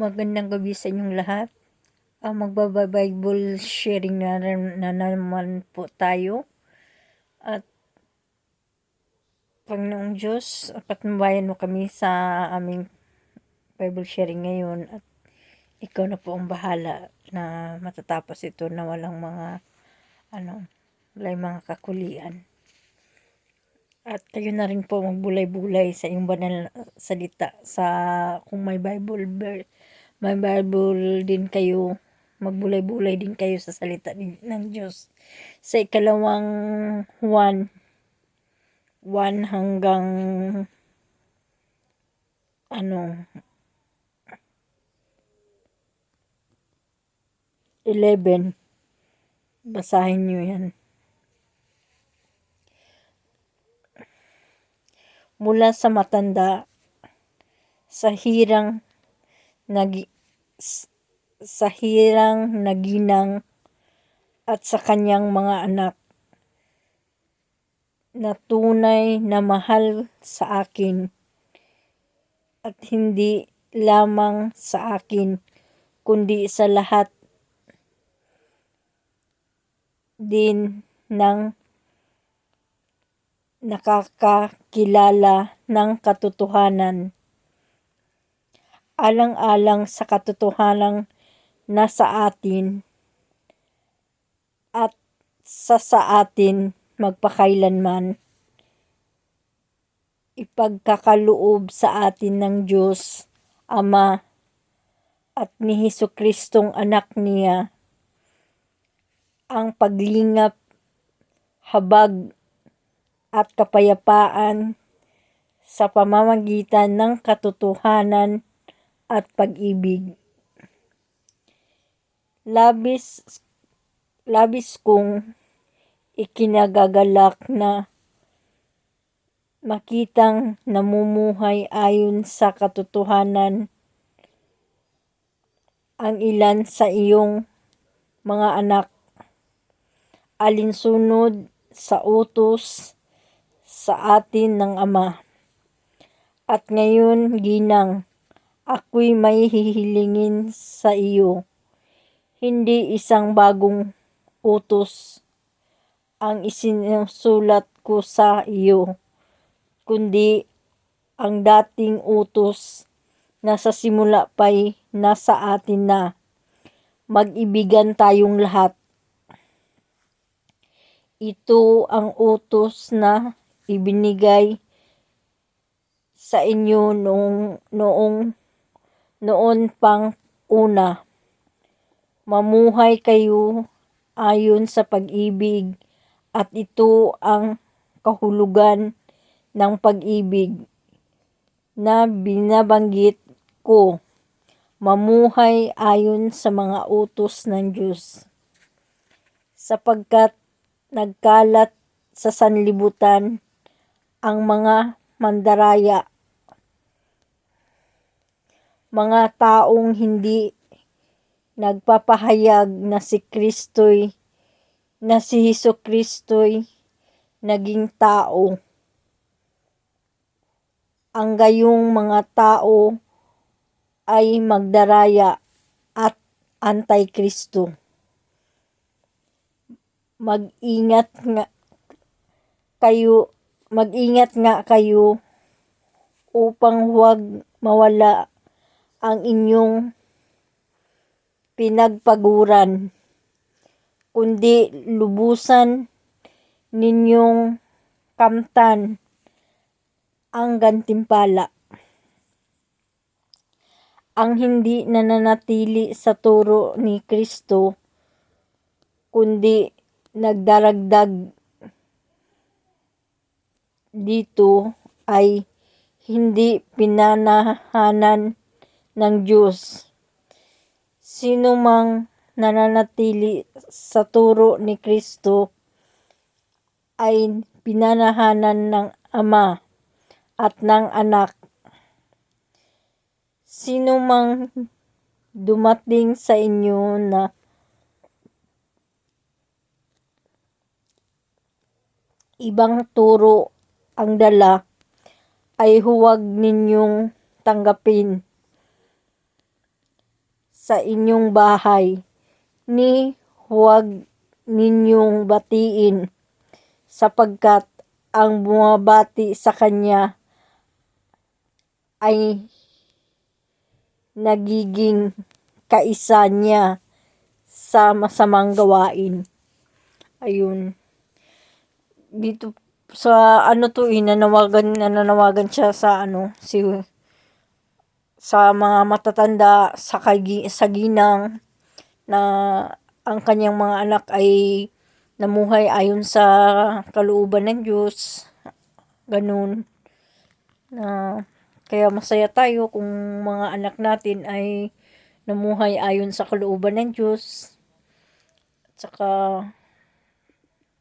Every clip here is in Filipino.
Magandang gabi sa inyong lahat. Uh, Magbabible sharing na, na naman po tayo. At Panginoong Diyos, patnubayan mo kami sa aming Bible sharing ngayon at ikaw na po ang bahala na matatapos ito na walang mga ano, walang mga kakulian. At kayo na rin po magbulay-bulay sa iyong banal na salita sa kung may Bible may Bible din kayo magbulay-bulay din kayo sa salita ng Diyos. Sa ikalawang 1 1 hanggang ano 11 basahin niyo yan. Mula sa matanda sa hirang nag sa hirang naginang at sa kanyang mga anak na tunay na mahal sa akin at hindi lamang sa akin kundi sa lahat din ng nakakakilala ng katotohanan alang-alang sa katotohanan nasa atin at sa sa atin magpakailanman. Ipagkakaloob sa atin ng Diyos, Ama, at ni Heso Kristong anak niya, ang paglingap, habag, at kapayapaan sa pamamagitan ng katotohanan at pag-ibig labis labis kong ikinagagalak na makitang namumuhay ayon sa katotohanan ang ilan sa iyong mga anak alinsunod sa utos sa atin ng Ama. At ngayon, ginang, ako'y may hihilingin sa iyo hindi isang bagong utos ang isinusulat ko sa iyo, kundi ang dating utos na sa simula pa'y nasa atin na mag-ibigan tayong lahat. Ito ang utos na ibinigay sa inyo noong, noong noon pang una. Mamuhay kayo ayon sa pag-ibig at ito ang kahulugan ng pag-ibig na binabanggit ko. Mamuhay ayon sa mga utos ng Diyos. Sapagkat nagkalat sa sanlibutan ang mga mandaraya mga taong hindi nagpapahayag na si Kristo'y na si Hesus Kristo'y naging tao. Ang gayong mga tao ay magdaraya at antikristo. Mag-ingat nga kayo, mag-ingat nga kayo upang huwag mawala ang inyong pinagpaguran, kundi lubusan ninyong kamtan ang gantimpala. Ang hindi nananatili sa turo ni Kristo, kundi nagdaragdag dito ay hindi pinanahanan ng Diyos sino mang nananatili sa turo ni Kristo ay pinanahanan ng Ama at ng Anak. Sino mang dumating sa inyo na ibang turo ang dala ay huwag ninyong tanggapin sa inyong bahay, ni huwag ninyong batiin, sapagkat ang bumabati sa kanya ay nagiging kaisa niya sa masamang gawain. Ayun. Dito sa ano to eh, nanawagan, nananawagan siya sa ano, si sa mga matatanda sa, kagi, sa ginang na ang kanyang mga anak ay namuhay ayon sa kalooban ng Diyos. Ganun. Na kaya masaya tayo kung mga anak natin ay namuhay ayon sa kalooban ng Diyos. At saka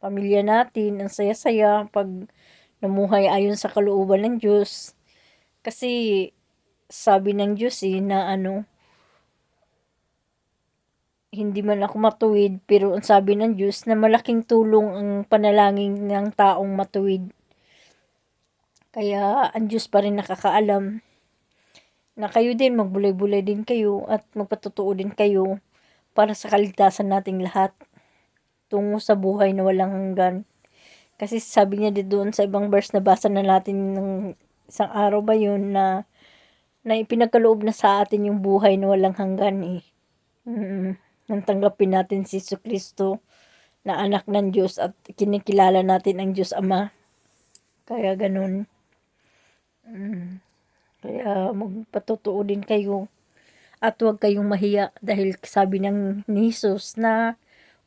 pamilya natin, ang saya-saya pag namuhay ayon sa kalooban ng Diyos. Kasi sabi ng Diyos eh, na ano, hindi man ako matuwid, pero ang sabi ng Diyos na malaking tulong ang panalangin ng taong matuwid. Kaya ang Diyos pa rin nakakaalam na kayo din, magbulay-bulay din kayo at magpatotoo din kayo para sa kaligtasan nating lahat tungo sa buhay na walang hanggan. Kasi sabi niya din doon sa ibang verse na basa na natin ng isang araw ba yun na na ipinagkaloob na sa atin yung buhay na walang hanggan eh. Mm, nang tanggapin natin si Jesu Kristo na anak ng Diyos at kinikilala natin ang Diyos Ama. Kaya ganun. Mm, kaya magpatotoo din kayo at huwag kayong mahiya dahil sabi ng ni Jesus na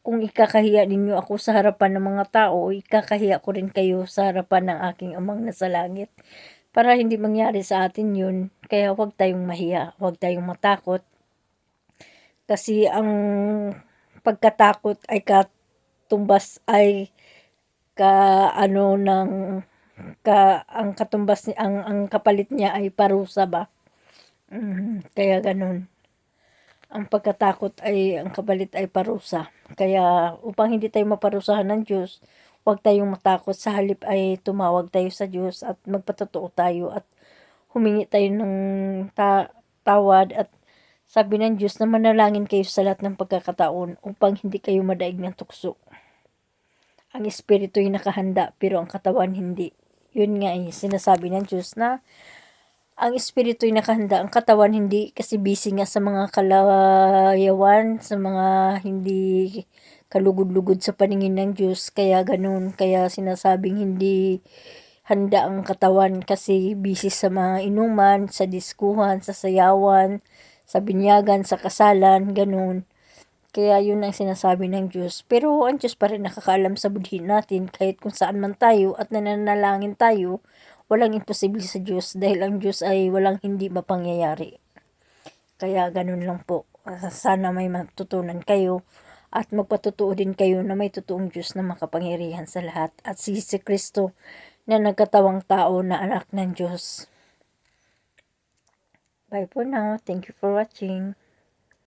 kung ikakahiya ninyo ako sa harapan ng mga tao, ikakahiya ko rin kayo sa harapan ng aking amang nasa langit. Para hindi mangyari sa atin yun, kaya huwag tayong mahiya, huwag tayong matakot. Kasi ang pagkatakot ay katumbas ay ka ano ng ka ang katumbas ni ang ang kapalit niya ay parusa ba. Mm, kaya ganun. Ang pagkatakot ay ang kapalit ay parusa. Kaya upang hindi tayo maparusahan ng Diyos, huwag tayong matakot. Sa halip ay tumawag tayo sa Diyos at magpatotoo tayo at humingi tayo ng ta- tawad at sabi ng Diyos na manalangin kayo sa lahat ng pagkakataon upang hindi kayo madaig ng tukso. Ang espiritu ay nakahanda pero ang katawan hindi. Yun nga ay sinasabi ng Diyos na ang espiritu ay nakahanda, ang katawan hindi kasi busy nga sa mga kalayawan, sa mga hindi kalugod-lugod sa paningin ng Diyos. Kaya ganun, kaya sinasabing hindi handa ang katawan kasi busy sa mga inuman, sa diskuhan, sa sayawan, sa binyagan, sa kasalan, ganun. Kaya yun ang sinasabi ng Diyos. Pero ang Diyos pa rin nakakaalam sa budhin natin kahit kung saan man tayo at nananalangin tayo, walang imposible sa Diyos dahil ang Diyos ay walang hindi mapangyayari. Kaya ganun lang po. Sana may matutunan kayo at magpatotoo din kayo na may totoong Diyos na makapangyarihan sa lahat at si si Kristo na nagkatawang tao na anak ng Diyos. Bye for now. Thank you for watching.